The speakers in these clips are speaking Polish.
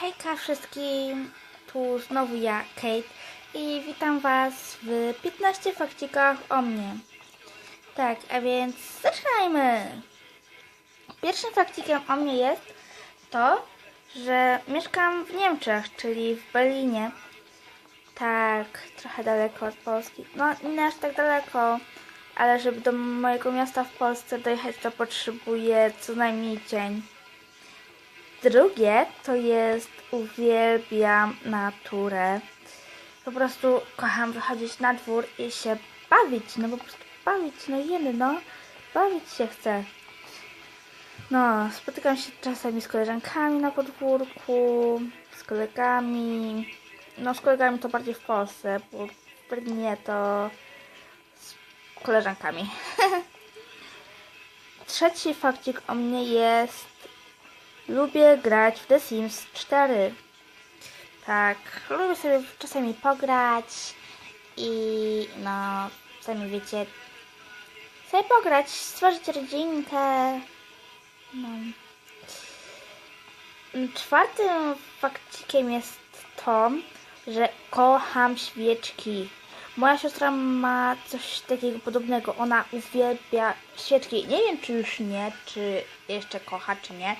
Hejka wszystkim, tu znowu ja, Kate i witam Was w 15 fakcikach o mnie. Tak, a więc zaczynajmy! Pierwszym fakcikiem o mnie jest to, że mieszkam w Niemczech, czyli w Berlinie. Tak, trochę daleko od Polski. No, nie aż tak daleko, ale żeby do mojego miasta w Polsce dojechać, to potrzebuję co najmniej dzień. Drugie to jest uwielbiam naturę. Po prostu kocham wychodzić na dwór i się bawić, no po prostu bawić, no jeny, no. Bawić się chcę. No, spotykam się czasami z koleżankami na podwórku, z kolegami. No, z kolegami to bardziej w Polsce, bo Berlinie to z koleżankami. Trzeci fakcik o mnie jest Lubię grać w The Sims 4. Tak, lubię sobie czasami pograć i no, sami wiecie, sobie pograć, stworzyć rodzinkę. No. Czwartym fakcikiem jest to, że kocham świeczki. Moja siostra ma coś takiego podobnego. Ona uwielbia świeczki. Nie wiem, czy już nie, czy jeszcze kocha, czy nie.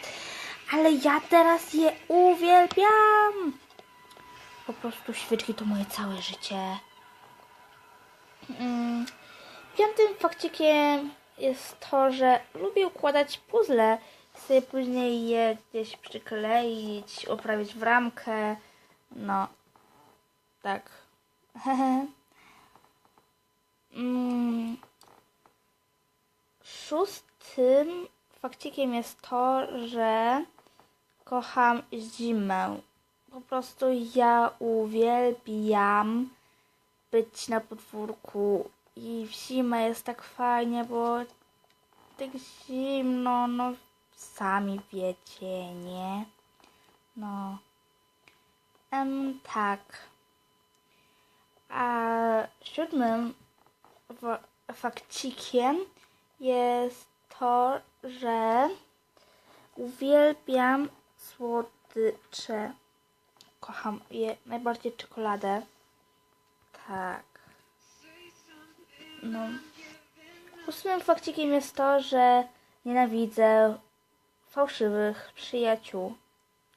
Ale ja teraz je uwielbiam. Po prostu świeczki to moje całe życie. Mm. Piątym fakcikiem jest to, że lubię układać puzzle. Sobie później je gdzieś przykleić, oprawić w ramkę. No, tak. mm. Szóstym fakcikiem jest to, że kocham zimę. Po prostu ja uwielbiam być na podwórku i w zimę jest tak fajnie, bo tak zimno, no sami wiecie, nie? No. Em, tak. A siódmym fakcikiem jest to, że uwielbiam słodycze. Kocham je najbardziej czekoladę. Tak. No. Ósmym fakcikiem jest to, że nienawidzę fałszywych przyjaciół.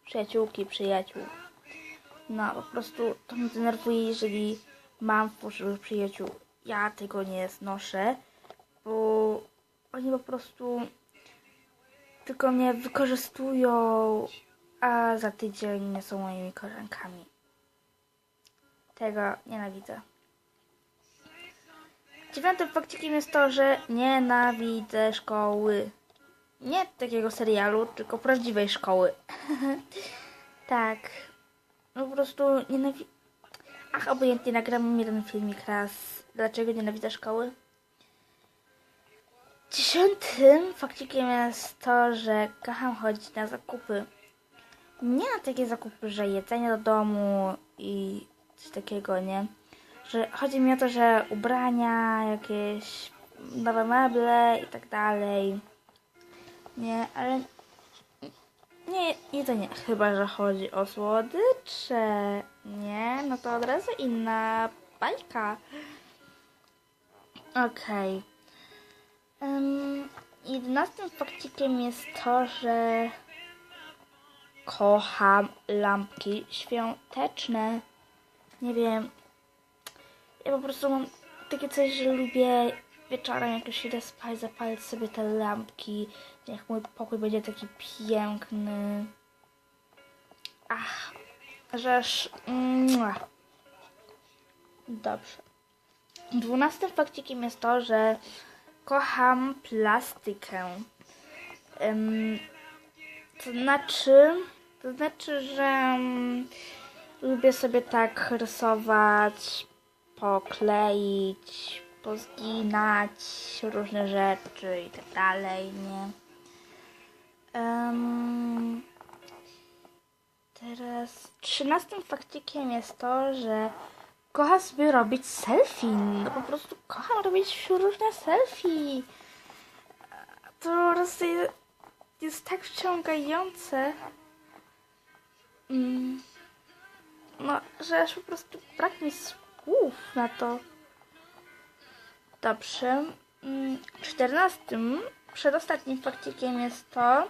Przyjaciółki, przyjaciół. No, po prostu to mnie denerwuje, jeżeli mam fałszywych przyjaciół. Ja tego nie znoszę, bo oni po prostu tylko mnie wykorzystują, a za tydzień nie są moimi koleżankami. Tego nienawidzę. Dziewiątym fakcikiem jest to, że nienawidzę szkoły. Nie takiego serialu, tylko prawdziwej szkoły. tak. No po prostu nienawidzę. Ach, obojętnie nagram jeden filmik raz. Dlaczego nienawidzę szkoły? Dziesiątym fakcikiem jest to, że kocham chodzić na zakupy. Nie na takie zakupy, że jedzenie do domu i coś takiego, nie? Że chodzi mi o to, że ubrania, jakieś nowe meble i tak dalej. Nie, ale nie, jedzenie. Chyba, że chodzi o słodycze. Nie, no to od razu inna bajka. Okej. Um, jedenastym fakcikiem jest to, że kocham lampki świąteczne. Nie wiem. Ja po prostu mam takie coś, że lubię wieczorem, jak już idę spać, zapalić sobie te lampki. Niech mój pokój będzie taki piękny. Ach, żeż... Mua. Dobrze. Dwunastym fakcikiem jest to, że kocham plastykę. Ym, to znaczy, to znaczy, że ym, lubię sobie tak rysować, pokleić, pozginać różne rzeczy i tak dalej, nie? Ym, teraz trzynastym fakcikiem jest to, że kocham sobie robić selfie. No po prostu kocham robić różne selfie. To po prostu jest, jest tak wciągające. Mm. no, że aż po prostu brak mi słów na to. Dobrze. Mm, Czternastym, przedostatnim fakcikiem jest to,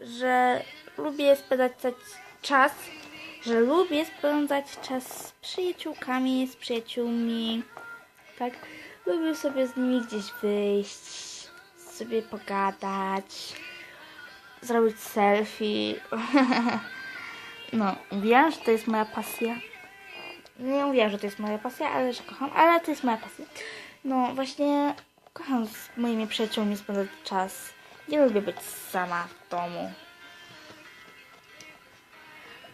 że lubię spędzać czas, że lubię spędzać czas z przyjaciółkami, z przyjaciółmi, tak? Lubię sobie z nimi gdzieś wyjść, sobie pogadać, zrobić selfie. No, wiem, że to jest moja pasja. Nie mówiłam, że to jest moja pasja, ale że kocham, ale to jest moja pasja. No, właśnie kocham z moimi przyjaciółmi spędzać czas. Nie lubię być sama w domu.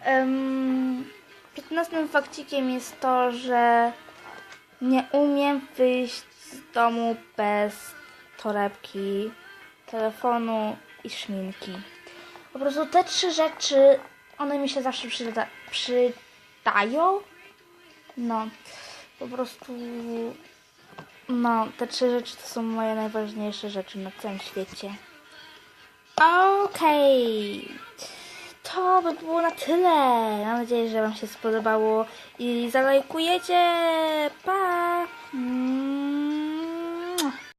Um, 15 fakcikiem jest to, że nie umiem wyjść z domu bez torebki, telefonu i szminki. Po prostu te trzy rzeczy, one mi się zawsze przyda przydają. No, po prostu, no, te trzy rzeczy to są moje najważniejsze rzeczy na całym świecie. Okej. To by było na tyle. Mam nadzieję, że Wam się spodobało i zalajkujecie. Pa! Mm.